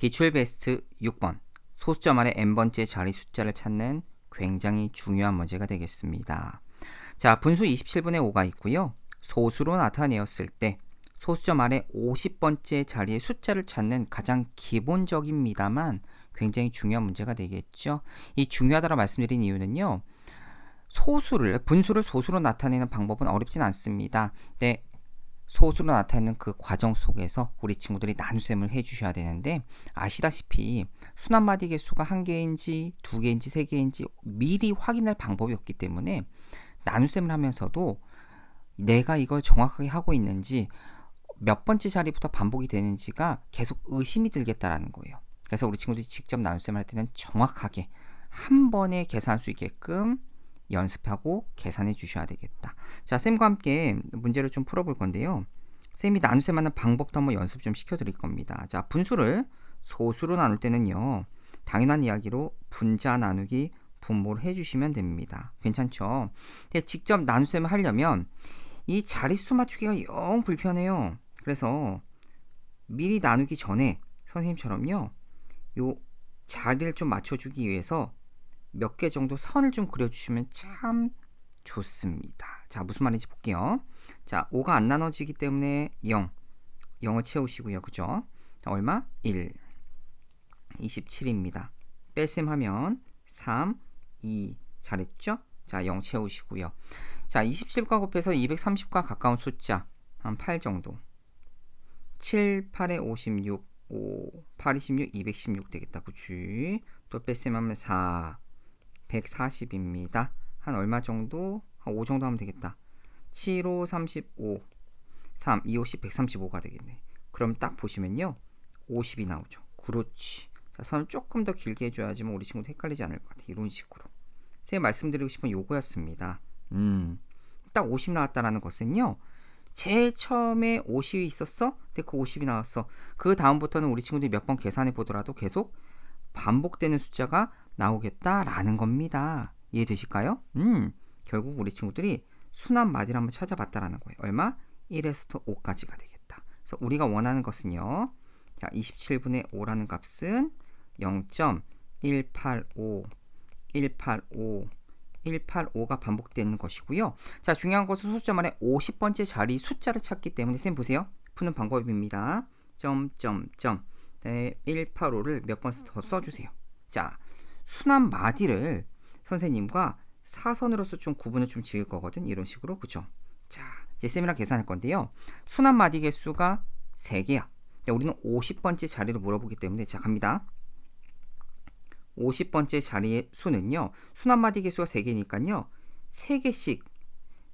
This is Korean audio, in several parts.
기출 베스트 6번 소수점 아래 n번째 자리 숫자를 찾는 굉장히 중요한 문제가 되겠습니다. 자, 분수 27분의 5가 있고요. 소수로 나타내었을 때 소수점 아래 50번째 자리의 숫자를 찾는 가장 기본적입니다만 굉장히 중요한 문제가 되겠죠. 이 중요하다고 말씀드린 이유는요. 소수를 분수를 소수로 나타내는 방법은 어렵진 않습니다. 네, 소수로 나타내는 그 과정 속에서 우리 친구들이 나눗셈을 해주셔야 되는데 아시다시피 순환마디 개수가 한 개인지 두 개인지 세 개인지 미리 확인할 방법이 없기 때문에 나눗셈을 하면서도 내가 이걸 정확하게 하고 있는지 몇 번째 자리부터 반복이 되는지가 계속 의심이 들겠다라는 거예요. 그래서 우리 친구들이 직접 나눗셈을 할 때는 정확하게 한 번에 계산할 수 있게끔 연습하고 계산해 주셔야 되겠다. 자, 쌤과 함께 문제를 좀 풀어볼 건데요. 쌤이 나눗셈 하는 방법도 한번 연습 좀 시켜드릴 겁니다. 자, 분수를 소수로 나눌 때는요. 당연한 이야기로 분자 나누기 분모를 해주시면 됩니다. 괜찮죠? 근데 직접 나눗셈을 하려면 이 자릿수 맞추기가 영 불편해요. 그래서 미리 나누기 전에 선생님처럼요. 요 자리를 좀 맞춰주기 위해서 몇 개 정도 선을 좀 그려주시면 참 좋습니다. 자, 무슨 말인지 볼게요. 자, 5가 안 나눠지기 때문에 0. 0을 채우시고요. 그죠? 자, 얼마? 1. 27입니다. 뺄셈 하면 3, 2. 잘했죠? 자, 0 채우시고요. 자, 27과 곱해서 230과 가까운 숫자. 한 8 정도. 7, 8에 56, 5, 8, 26, 216 되겠다. 그치? 또 하면 4, 140입니다. 한 얼마 정도? 한 5 정도 하면 되겠다. 7, 5, 35, 3, 2, 50, 135가 되겠네. 그럼 딱 보시면요. 50이 나오죠. 그렇지. 자, 선을 조금 더 길게 해줘야지만 우리 친구도 헷갈리지 않을 것 같아. 이런 식으로. 제가 말씀드리고 싶은 요거였습니다. 음, 딱 50 나왔다라는 것은요. 제일 처음에 50이 있었어? 근데 그 50이 나왔어. 그 다음부터는 우리 친구들이 몇 번 계산해 보더라도 계속 반복되는 숫자가 나오겠다라는 겁니다. 이해되실까요? 음, 결국 우리 친구들이 순환 마디를 한번 찾아봤다라는 거예요. 얼마? 1에서 5까지가 되겠다. 그래서 우리가 원하는 것은요. 자, 27분의 5라는 값은 0.185, 185, 185가 반복되는 것이고요. 자, 중요한 것은 소수점 안에 50번째 자리 숫자를 찾기 때문에 쌤 보세요. 푸는 방법입니다. 점점점 네, 185를 몇 번 더 써주세요. 자, 순환 마디를 선생님과 사선으로서 좀 구분을 좀 지을 거거든. 이런 식으로. 그죠? 자, 이제 쌤이랑 계산할 건데요. 순환 마디 개수가 3개야. 우리는 50번째 자리를 물어보기 때문에 자, 갑니다. 50번째 자리의 수는요. 순환 마디 개수가 3개니까요. 3개씩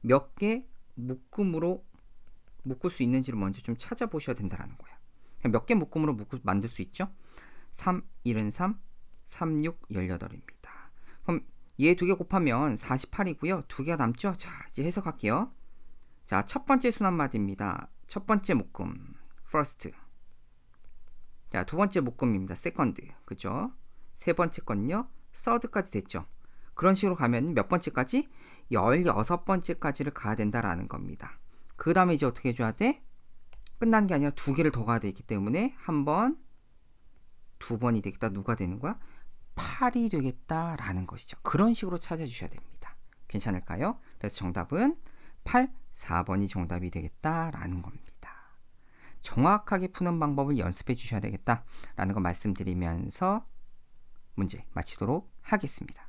몇 개 묶음으로 묶을 수 있는지를 먼저 좀 찾아보셔야 된다는 거야. 몇 개 묶음으로 묶을 만들 수 있죠? 3, 1은 3, 3, 6, 18입니다. 그럼 얘 두 개 곱하면 48이고요. 두 개가 남죠? 자, 이제 해석할게요. 자, 첫 번째 순환마디입니다. 첫 번째 묶음, first. 자, 두 번째 묶음입니다. second. 그죠? 세 번째 건요. third까지 됐죠? 그런 식으로 가면 몇 번째까지? 16번째까지를 가야 된다라는 겁니다. 그 다음에 이제 어떻게 해줘야 돼? 끝나는 게 아니라 두 개를 더 가야 되기 때문에 한 번, 두 번이 되겠다. 누가 되는 거야? 8이 되겠다라는 것이죠. 그런 식으로 찾아주셔야 됩니다. 괜찮을까요? 그래서 정답은 8, 4번이 정답이 되겠다라는 겁니다. 정확하게 푸는 방법을 연습해 주셔야 되겠다라는 거 말씀드리면서 문제 마치도록 하겠습니다.